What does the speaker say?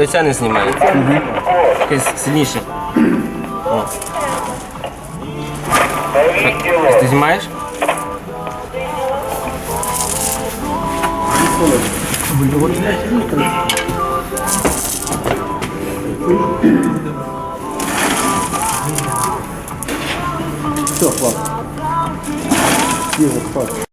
Лиця не знімає. Якесь сильніше. О. Ти знімаєш? Все, хватит. Ігор, хватит.